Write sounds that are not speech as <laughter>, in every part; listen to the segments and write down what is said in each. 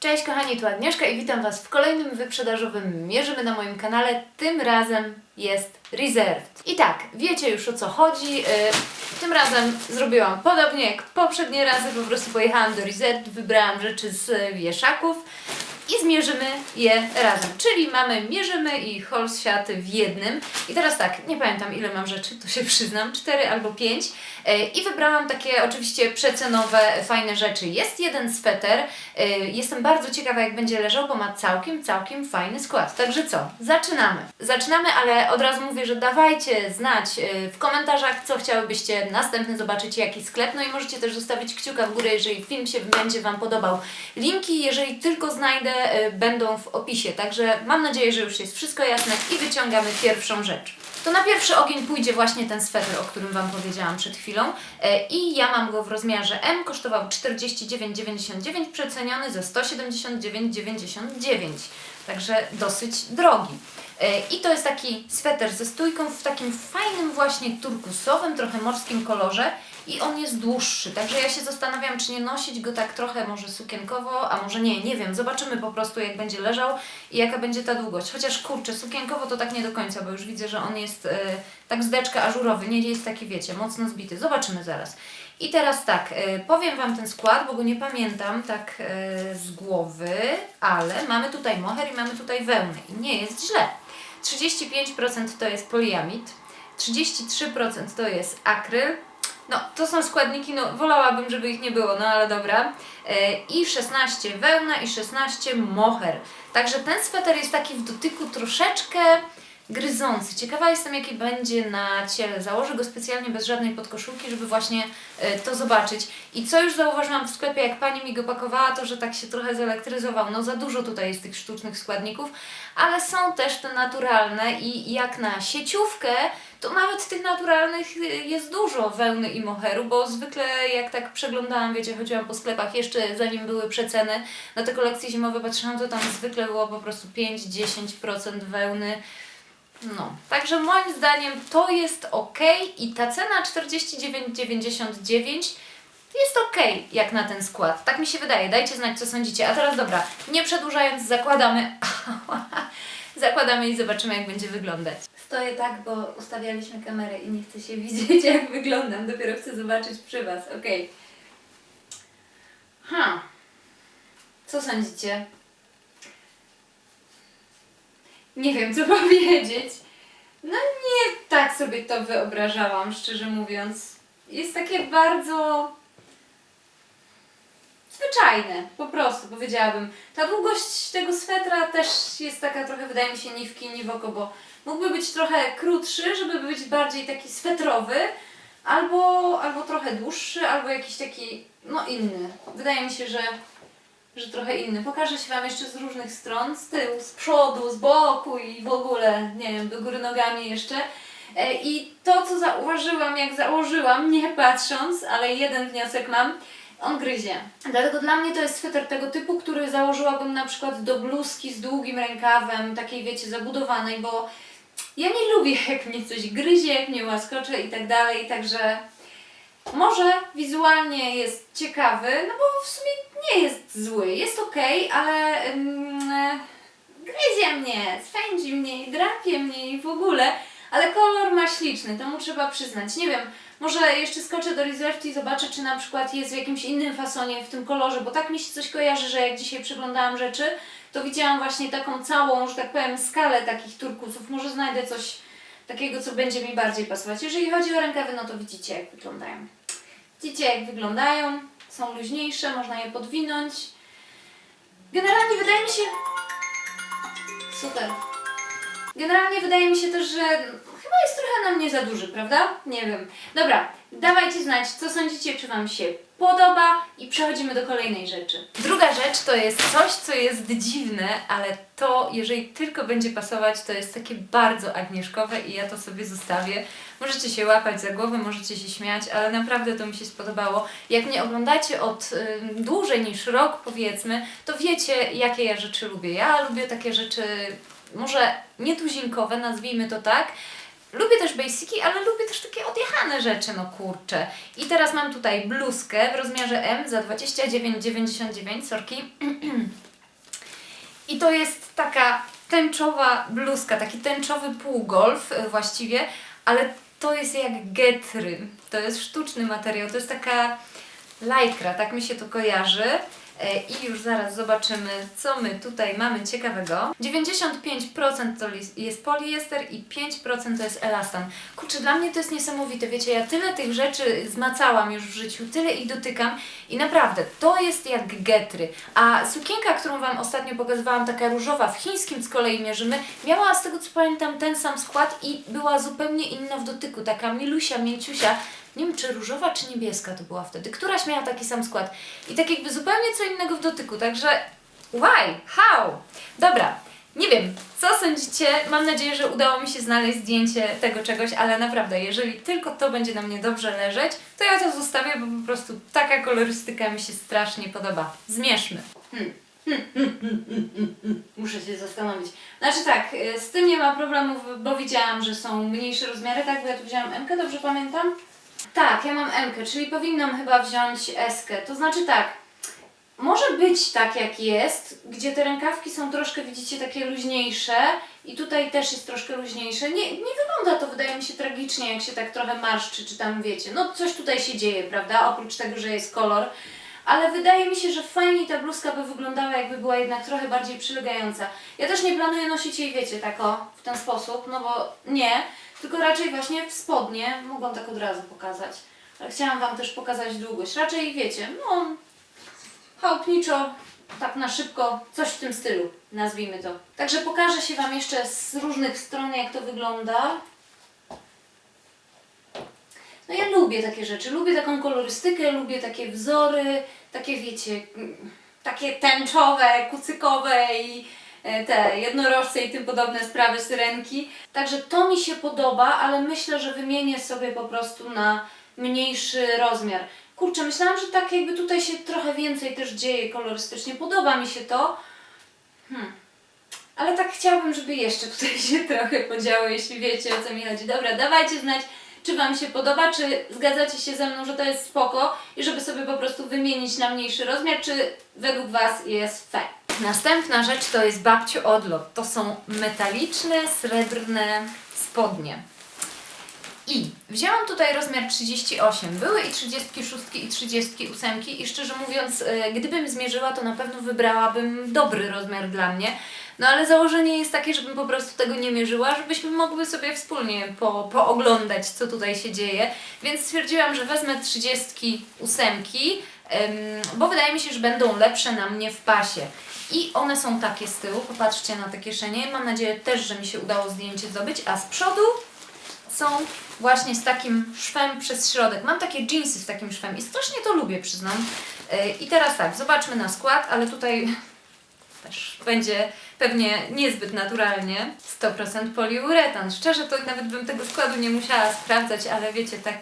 Cześć kochani, tu Agnieszka i witam Was w kolejnym wyprzedażowym Mierzymy na moim kanale. Tym razem jest Reserved. I tak, wiecie już o co chodzi. Yy, Tym razem zrobiłam podobnie jak poprzednie razy, po prostu pojechałam do Reserved, wybrałam rzeczy z wieszaków i zmierzymy je razem. Czyli mamy mierzymy i siaty w jednym. I teraz tak, nie pamiętam ile mam rzeczy, to się przyznam, cztery albo pięć. E, I wybrałam takie oczywiście przecenowe, fajne rzeczy. Jest jeden sweter. e, Jestem bardzo ciekawa jak będzie leżał, bo ma całkiem, całkiem fajny skład. Także co? Zaczynamy. Zaczynamy, ale od razu mówię, że dawajcie znać e, w komentarzach, co chciałybyście następny zobaczyć, jaki sklep. No i możecie też zostawić kciuka w górę, jeżeli film się będzie Wam podobał. Linki, jeżeli tylko znajdę, e, będą w opisie. Także mam nadzieję, że już jest wszystko jasne i wyciągamy pierwszą rzecz. To na pierwszy ogień pójdzie właśnie ten sweter, o którym Wam powiedziałam przed chwilą. E, I ja mam go w rozmiarze M, kosztował 49,99, przeceniony za 179,99. Także dosyć drogi. E, I to jest taki sweter ze stójką w takim fajnym właśnie turkusowym, trochę morskim kolorze i on jest dłuższy. Także ja się zastanawiam, czy nie nosić go tak trochę może sukienkowo, a może nie, nie wiem. Zobaczymy po prostu jak będzie leżał i jaka będzie ta długość. Chociaż kurczę, sukienkowo to tak nie do końca, bo już widzę, że on jest e, tak zdeczka ażurowy, nie jest taki wiecie, mocno zbity. Zobaczymy zaraz. I teraz tak, e, powiem Wam ten skład, bo go nie pamiętam tak e, z głowy, ale mamy tutaj moher i mamy tutaj wełnę i nie jest źle. 35% to jest poliamid, 33% to jest akryl, no, to są składniki, no wolałabym, żeby ich nie było, no ale dobra. E, I 16 wełna i 16 moher. Także ten sweter jest taki w dotyku troszeczkę gryzący. Ciekawa jestem, jaki będzie na ciele. Założę go specjalnie bez żadnej podkoszulki, żeby właśnie e, to zobaczyć. I co już zauważyłam w sklepie, jak pani mi go pakowała, to że tak się trochę zelektryzował. No za dużo tutaj jest tych sztucznych składników, ale są też te naturalne i jak na sieciówkę, to nawet tych naturalnych y, jest dużo wełny i moheru, bo zwykle jak tak przeglądałam, wiecie, chodziłam po sklepach jeszcze zanim były przeceny na te kolekcje zimowe patrzyłam, to tam zwykle było po prostu 5-10% wełny. No, także moim zdaniem to jest ok i ta cena 49,99 jest ok jak na ten skład. Tak mi się wydaje. Dajcie znać, co sądzicie. A teraz dobra, nie przedłużając, zakładamy. <laughs> zakładamy i zobaczymy, jak będzie wyglądać. Stoję tak, bo ustawialiśmy kamerę i nie chcę się <laughs> widzieć, jak wyglądam. Dopiero chcę zobaczyć przy Was. Ok. Ha. Co sądzicie? Nie wiem, co <laughs> powiedzieć. No nie tak sobie to wyobrażałam, szczerze mówiąc. Jest takie bardzo zwyczajne, po prostu powiedziałabym. Ta długość tego swetra też jest taka trochę, wydaje mi się, ni w ni w oko, bo mógłby być trochę krótszy, żeby być bardziej taki swetrowy, albo, albo trochę dłuższy, albo jakiś taki, no inny. Wydaje mi się, że że trochę inny. Pokażę się Wam jeszcze z różnych stron, z tyłu, z przodu, z boku i w ogóle, nie wiem, do góry nogami jeszcze. E, I to, co zauważyłam, jak założyłam, nie patrząc, ale jeden wniosek mam, on gryzie. Dlatego dla mnie to jest sweter tego typu, który założyłabym na przykład do bluzki z długim rękawem, takiej wiecie, zabudowanej, bo ja nie lubię <laughs> jak mnie coś gryzie, jak mnie łaskocze i tak dalej, także może wizualnie jest ciekawy, no bo w sumie nie jest zły, jest ok, ale e, gryzie mnie, swędzi mnie i drapie mnie i w ogóle, ale kolor ma śliczny, to mu trzeba przyznać. Nie wiem, może jeszcze skoczę do Reserved i zobaczę, czy na przykład jest w jakimś innym fasonie w tym kolorze, bo tak mi się coś kojarzy, że jak dzisiaj przeglądałam rzeczy, to widziałam właśnie taką całą, że tak powiem, skalę takich turkusów. Może znajdę coś takiego, co będzie mi bardziej pasować. Jeżeli chodzi o rękawy, no to widzicie, jak wyglądają. Widzicie, jak wyglądają. Są luźniejsze, można je podwinąć. Generalnie wydaje mi się... Super. Generalnie wydaje mi się też, że chyba jest trochę na mnie za duży, prawda? Nie wiem. Dobra, dawajcie znać, co sądzicie, czy Wam się podoba i przechodzimy do kolejnej rzeczy. Druga rzecz to jest coś, co jest dziwne, ale to, jeżeli tylko będzie pasować, to jest takie bardzo agnieszkowe i ja to sobie zostawię. Możecie się łapać za głowę, możecie się śmiać, ale naprawdę to mi się spodobało. Jak mnie oglądacie od y, dłużej niż rok, powiedzmy, to wiecie, jakie ja rzeczy lubię. Ja lubię takie rzeczy może nietuzinkowe, nazwijmy to tak. Lubię też basiki, ale lubię też takie odjechane rzeczy, no kurczę. I teraz mam tutaj bluzkę w rozmiarze M za 29,99, sorki. <clears throat> I to jest taka tęczowa bluzka, taki tęczowy półgolf e, właściwie, ale to jest jak getry. To jest sztuczny materiał, to jest taka lajkra, tak mi się to kojarzy. E, I już zaraz zobaczymy, co my tutaj mamy ciekawego. 95% to jest poliester i 5% to jest elastan. Kurczę, dla mnie to jest niesamowite. Wiecie, ja tyle tych rzeczy zmacałam już w życiu, tyle ich dotykam i naprawdę, to jest jak getry. A sukienka, którą Wam ostatnio pokazywałam, taka różowa, w chińskim z kolei mierzymy, miała z tego co pamiętam ten sam skład i była zupełnie inna w dotyku. Taka milusia, mięciusia. Nie wiem, czy różowa, czy niebieska to była wtedy. Któraś miała taki sam skład. I tak jakby zupełnie co innego w dotyku, także why? How? Dobra, nie wiem, co sądzicie? Mam nadzieję, że udało mi się znaleźć zdjęcie tego czegoś, ale naprawdę, jeżeli tylko to będzie na mnie dobrze leżeć, to ja to zostawię, bo po prostu taka kolorystyka mi się strasznie podoba. Zmierzmy. Hmm. Muszę się zastanowić. Znaczy tak, y, z tym nie ma problemów, bo widziałam, że są mniejsze rozmiary, tak? Bo ja tu wzięłam M, dobrze pamiętam? Tak, ja mam M, czyli powinnam chyba wziąć S. To znaczy tak, może być tak jak jest, gdzie te rękawki są troszkę, widzicie, takie luźniejsze i tutaj też jest troszkę luźniejsze. Nie, nie wygląda to, wydaje mi się, tragicznie, jak się tak trochę marszczy, czy tam wiecie. No coś tutaj się dzieje, prawda? Oprócz tego, że jest kolor. Ale wydaje mi się, że fajniej ta bluzka by wyglądała, jakby była jednak trochę bardziej przylegająca. Ja też nie planuję nosić jej, wiecie, tak o, w ten sposób, no bo nie, tylko raczej właśnie w spodnie. Mogłam tak od razu pokazać. Ale chciałam Wam też pokazać długość. Raczej, wiecie, no, chałupniczo, tak na szybko, coś w tym stylu, nazwijmy to. Także pokażę się Wam jeszcze z różnych stron, jak to wygląda. No ja lubię takie rzeczy, lubię taką kolorystykę, lubię takie wzory, takie wiecie, takie tęczowe, kucykowe i te jednorożce i tym podobne sprawy, syrenki. Także to mi się podoba, ale myślę, że wymienię sobie po prostu na mniejszy rozmiar. Kurczę, myślałam, że tak jakby tutaj się trochę więcej też dzieje kolorystycznie. Podoba mi się to. Hmm. Ale tak chciałabym, żeby jeszcze tutaj <laughs> się trochę podziało, jeśli wiecie o co mi chodzi. Dobra, dawajcie znać, czy Wam się podoba, czy zgadzacie się ze mną, że to jest spoko i żeby sobie po prostu wymienić na mniejszy rozmiar, czy według Was jest fair. Następna rzecz to jest babciu odlot. To są metaliczne, srebrne spodnie. I wzięłam tutaj rozmiar 38. Były i 36 i 38 i szczerze mówiąc, e, gdybym zmierzyła, to na pewno wybrałabym dobry rozmiar dla mnie. No ale założenie jest takie, żebym po prostu tego nie mierzyła, żebyśmy mogły sobie wspólnie po, pooglądać, co tutaj się dzieje. Więc stwierdziłam, że wezmę 38, em, bo wydaje mi się, że będą lepsze na mnie w pasie. I one są takie z tyłu, popatrzcie na te kieszenie. Mam nadzieję też, że mi się udało zdjęcie zdobyć, a z przodu są właśnie z takim szwem przez środek. Mam takie jeansy z takim szwem i strasznie to lubię, przyznam. Yy, I teraz tak, zobaczmy na skład, ale tutaj <laughs> też będzie pewnie niezbyt naturalnie. 100% poliuretan. Szczerze to nawet bym tego składu nie musiała sprawdzać, ale wiecie, tak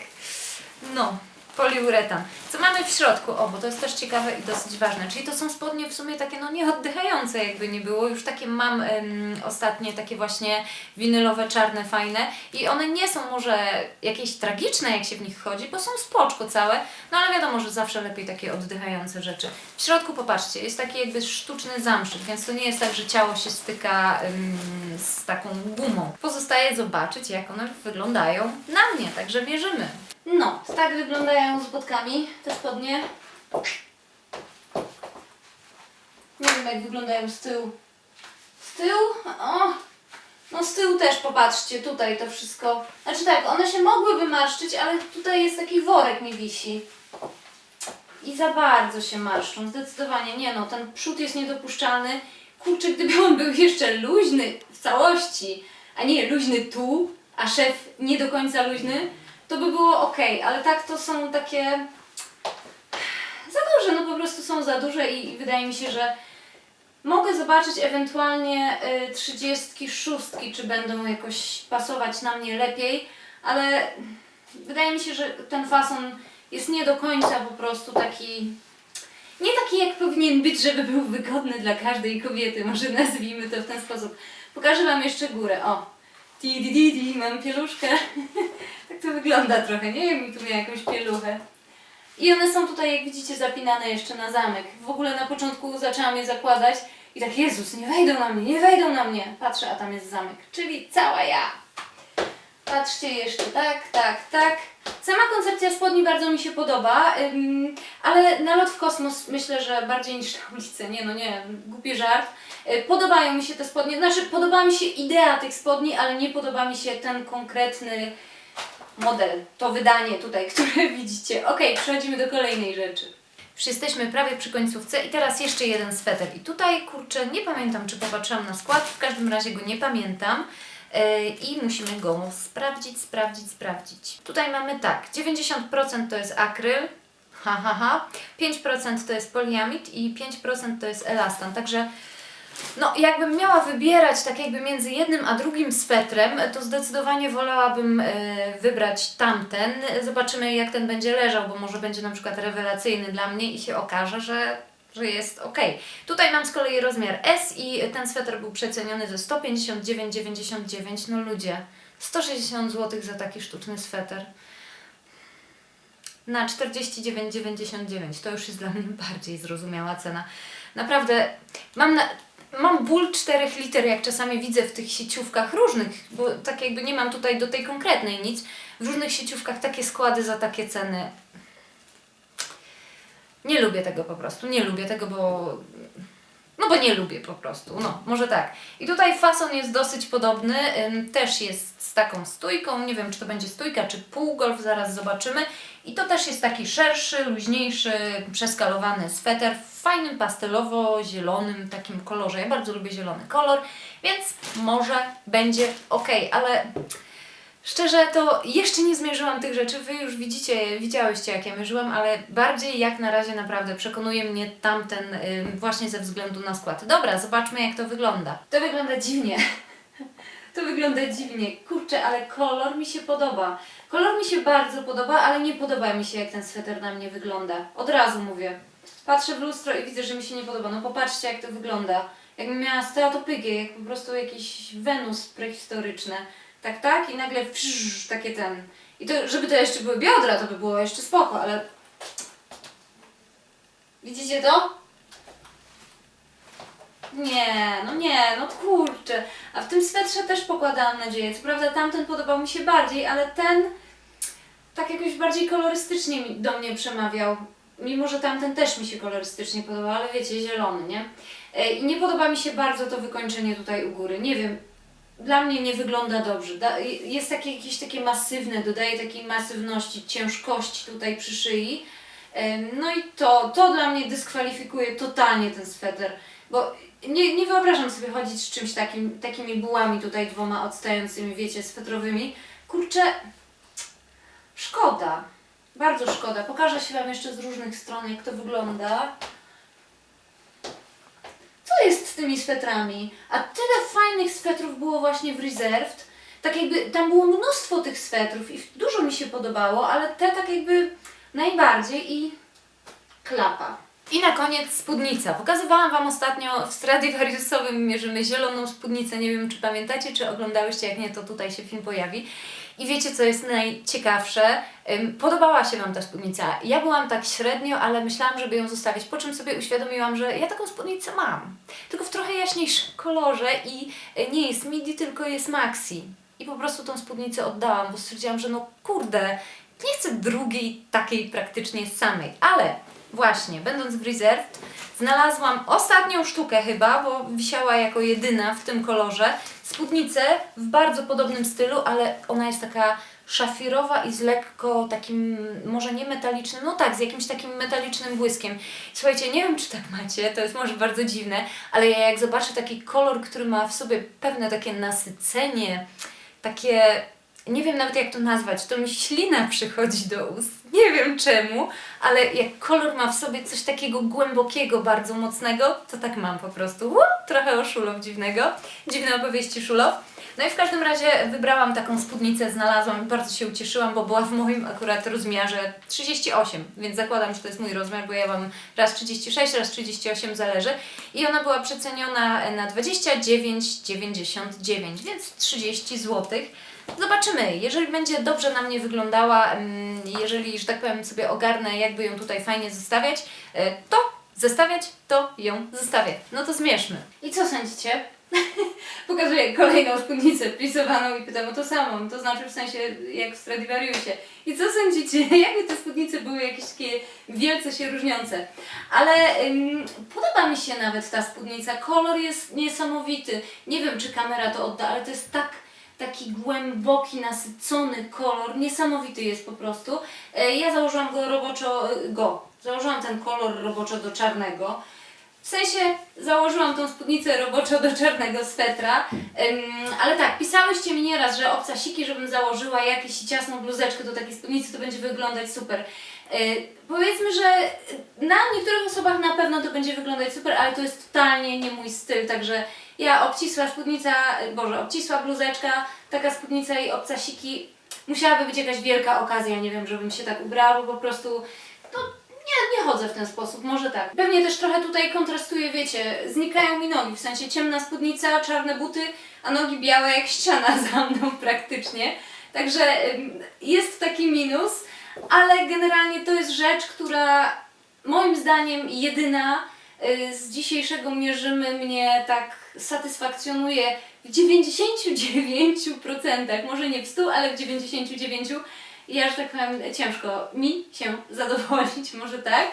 no, poliuretan. Co mamy w środku? O, bo to jest też ciekawe i dosyć ważne. Czyli to są spodnie w sumie takie no nieoddychające jakby nie było. Już takie mam em, ostatnie takie właśnie winylowe, czarne, fajne i one nie są może jakieś tragiczne jak się w nich chodzi, bo są spoczko całe, no ale wiadomo, że zawsze lepiej takie oddychające rzeczy. W środku popatrzcie, jest taki jakby sztuczny zamszyt, więc to nie jest tak, że ciało się styka em, z taką gumą. Pozostaje zobaczyć jak one wyglądają na mnie, także mierzymy. No, tak wyglądają z botkami te spodnie. Nie wiem jak wyglądają z tyłu. Z tyłu? O! No z tyłu też popatrzcie, tutaj to wszystko. Znaczy tak, one się mogłyby marszczyć, ale tutaj jest taki worek mi wisi. I za bardzo się marszczą, zdecydowanie. Nie no, ten przód jest niedopuszczalny. Kurczę, gdyby on był jeszcze luźny w całości, a nie luźny tu, a szef nie do końca luźny, to by było ok, ale tak to są takie za duże, no po prostu są za duże i, wydaje mi się, że mogę zobaczyć ewentualnie y, 36, czy będą jakoś pasować na mnie lepiej, ale wydaje mi się, że ten fason jest nie do końca po prostu taki nie taki jak powinien być, żeby był wygodny dla każdej kobiety, może nazwijmy to w ten sposób. Pokażę Wam jeszcze górę, o. Ti di di di, mam pieluszkę. <laughs> tak to wygląda trochę, nie? Jakbym tu miała jakąś pieluchę. I one są tutaj, jak widzicie, zapinane jeszcze na zamek. W ogóle na początku zaczęłam je zakładać I tak, Jezus, nie wejdą na mnie, nie wejdą na mnie. Patrzę, a tam jest zamek, czyli cała ja. Patrzcie jeszcze, tak, tak, tak. Sama koncepcja spodni bardzo mi się podoba, ale nalot w kosmos myślę, że bardziej niż na ulicę. Nie no, nie, głupi żart. Y, Podobają mi się te spodnie, znaczy podoba mi się idea tych spodni, ale nie podoba mi się ten konkretny model, to wydanie tutaj, <laughs> które widzicie. Ok, przechodzimy do kolejnej rzeczy. Już jesteśmy prawie przy końcówce i teraz jeszcze jeden sweter. I tutaj, kurczę, nie pamiętam, czy popatrzyłam na skład, w każdym razie go nie pamiętam. Yy, I musimy go sprawdzić, sprawdzić, sprawdzić. Tutaj mamy tak, 90% to jest akryl, ha, ha, ha, 5% to jest poliamid i 5% to jest elastan. Także no, jakbym miała wybierać tak jakby między jednym a drugim swetrem, to zdecydowanie wolałabym e, wybrać tamten. Zobaczymy jak ten będzie leżał, bo może będzie na przykład rewelacyjny dla mnie i się okaże, że, że jest ok. Tutaj mam z kolei rozmiar S i ten sweter był przeceniony ze 159,99. No ludzie, 160 zł za taki sztuczny sweter. Na 49,99 to już jest dla mnie bardziej zrozumiała cena. Naprawdę mam na, mam ból 4 liter, jak czasami widzę w tych sieciówkach różnych, bo tak jakby nie mam tutaj do tej konkretnej nic. W różnych sieciówkach takie składy za takie ceny. Nie lubię tego po prostu, nie lubię tego, bo. No bo nie lubię po prostu, no może tak. I tutaj fason jest dosyć podobny, też jest z taką stójką, nie wiem czy to będzie stójka czy półgolf, zaraz zobaczymy. I to też jest taki szerszy, luźniejszy, przeskalowany sweter w fajnym pastelowo-zielonym takim kolorze. Ja bardzo lubię zielony kolor, więc może będzie ok, ale szczerze to jeszcze nie zmierzyłam tych rzeczy. Wy już widzicie, widziałyście jak ja mierzyłam, ale bardziej jak na razie naprawdę przekonuje mnie tamten ym, właśnie ze względu na skład. Dobra, zobaczmy jak to wygląda. To wygląda dziwnie. <laughs> To wygląda dziwnie. Kurczę, ale kolor mi się podoba. Kolor mi się bardzo podoba, ale nie podoba mi się jak ten sweter na mnie wygląda. Od razu mówię. Patrzę w lustro i widzę, że mi się nie podoba. No popatrzcie jak to wygląda. Jakbym miała stereotypię, jak po prostu jakiś Wenus prehistoryczny. Tak, tak? I nagle psz, takie ten. I to, żeby to jeszcze były biodra, to by było jeszcze spoko, ale... Widzicie to? Nie, no nie, no kurczę. A w tym swetrze też pokładałam nadzieję. Co prawda tamten podobał mi się bardziej, ale ten tak jakoś bardziej kolorystycznie do mnie przemawiał. Mimo, że tamten też mi się kolorystycznie podobał, ale wiecie, zielony, nie? E, I nie podoba mi się bardzo to wykończenie tutaj u góry. Nie wiem, dla mnie nie wygląda dobrze. Da, jest takie jakieś takie masywne, dodaje takiej masywności, ciężkości tutaj przy szyi. No i to, to dla mnie dyskwalifikuje totalnie ten sweter, bo nie, nie wyobrażam sobie chodzić z czymś takim, takimi bułami tutaj dwoma odstającymi, wiecie, swetrowymi. Kurczę, szkoda, bardzo szkoda. Pokażę się Wam jeszcze z różnych stron, jak to wygląda. Co jest z tymi swetrami? A tyle fajnych swetrów było właśnie w Reserved. Tak jakby tam było mnóstwo tych swetrów i dużo mi się podobało, ale te tak jakby najbardziej i klapa. I na koniec spódnica. Pokazywałam Wam ostatnio w Stradivariusowym mierzymy zieloną spódnicę. Nie wiem, czy pamiętacie, czy oglądałyście. Jak nie, to tutaj się film pojawi. I wiecie, co jest najciekawsze? Podobała się Wam ta spódnica. Ja byłam tak średnio, ale myślałam, żeby ją zostawić. Po czym sobie uświadomiłam, że ja taką spódnicę mam. Tylko w trochę jaśniejszym kolorze i y, nie jest midi, tylko jest maxi. I po prostu tą spódnicę oddałam, bo stwierdziłam, że no kurde, nie chcę drugiej takiej praktycznie samej. Ale właśnie, będąc w Reserved, znalazłam ostatnią sztukę chyba, bo wisiała jako jedyna w tym kolorze. Spódnicę w bardzo podobnym stylu, ale ona jest taka szafirowa i z lekko takim, może nie metalicznym, no tak, z jakimś takim metalicznym błyskiem. Słuchajcie, nie wiem czy tak macie, to jest może bardzo dziwne, ale ja jak zobaczę taki kolor, który ma w sobie pewne takie nasycenie, takie, nie wiem nawet jak to nazwać, to mi ślina przychodzi do ust, nie wiem czemu, ale jak kolor ma w sobie coś takiego głębokiego, bardzo mocnego, to tak mam po prostu. Łup, trochę o Szulow dziwnego, dziwne opowieści Szulow. No i w każdym razie wybrałam taką spódnicę, znalazłam i bardzo się ucieszyłam, bo była w moim akurat rozmiarze 38, więc zakładam, że to jest mój rozmiar, bo ja mam raz 36, raz 38 zależy i ona była przeceniona na 29,99, więc 30 zł. Zobaczymy, jeżeli będzie dobrze na mnie wyglądała, mm, jeżeli, że tak powiem, sobie ogarnę, jakby ją tutaj fajnie zostawiać, e, to zestawiać, to ją zestawię. No to zmierzmy. I co sądzicie? <laughs> Pokazuję kolejną spódnicę plisowaną i pytam o to samo, to znaczy w sensie jak w Stradivariusie. I co sądzicie, <laughs> jakby te spódnice były jakieś takie wielce się różniące? Ale ym, podoba mi się nawet ta spódnica, kolor jest niesamowity. Nie wiem czy kamera to odda, ale to jest tak taki głęboki, nasycony kolor, niesamowity jest po prostu. E, Ja założyłam go roboczo, go, założyłam ten kolor roboczo do czarnego. W sensie założyłam tą spódnicę roboczo do czarnego swetra, ale tak, pisałyście mi nieraz, że obcasiki, żebym założyła jakieś ciasną bluzeczkę do takiej spódnicy, to będzie wyglądać super. Yy, powiedzmy, że na niektórych osobach na pewno to będzie wyglądać super, ale to jest totalnie nie mój styl, także ja obcisła spódnica, y, boże, obcisła bluzeczka, taka spódnica i obcasiki, musiałaby być jakaś wielka okazja, nie wiem, żebym się tak ubrała, bo po prostu, no nie, nie chodzę w ten sposób, może tak. Pewnie też trochę tutaj kontrastuje, wiecie, znikają mi nogi, w sensie ciemna spódnica, czarne buty, a nogi białe jak ściana <laughs> za mną praktycznie. Także jest taki minus, ale generalnie to jest rzecz, która moim zdaniem jedyna y, z dzisiejszego mierzymy mnie tak satysfakcjonuje w 99%, może nie w 100, ale w 99%. Ja, że tak powiem, ciężko mi się <laughs> zadowolić, może tak.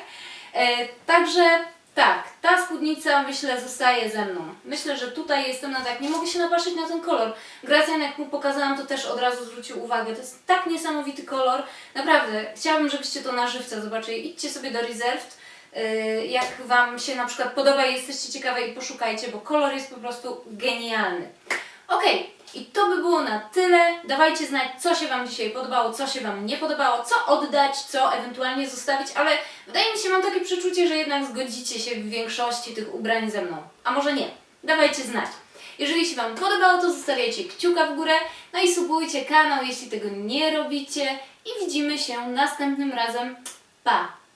E, także tak, ta spódnica myślę zostaje ze mną. Myślę, że tutaj jestem na tak, nie mogę się napatrzeć na ten kolor. Gracjan, jak mu pokazałam, to też od razu zwrócił uwagę. To jest tak niesamowity kolor. Naprawdę, chciałabym, żebyście to na żywca zobaczyli. Idźcie sobie do Reserved. Yy, Jak Wam się na przykład podoba i jesteście ciekawe i poszukajcie, bo kolor jest po prostu genialny. Okej, i to by było na tyle. Dawajcie znać, co się Wam dzisiaj podobało, co się Wam nie podobało, co oddać, co ewentualnie zostawić, ale wydaje mi się, mam takie przeczucie, że jednak zgodzicie się w większości tych ubrań ze mną. A może nie? Dawajcie znać. Jeżeli się Wam podobało, to zostawiajcie kciuka w górę, no i subujcie kanał, jeśli tego nie robicie i widzimy się następnym razem. Pa!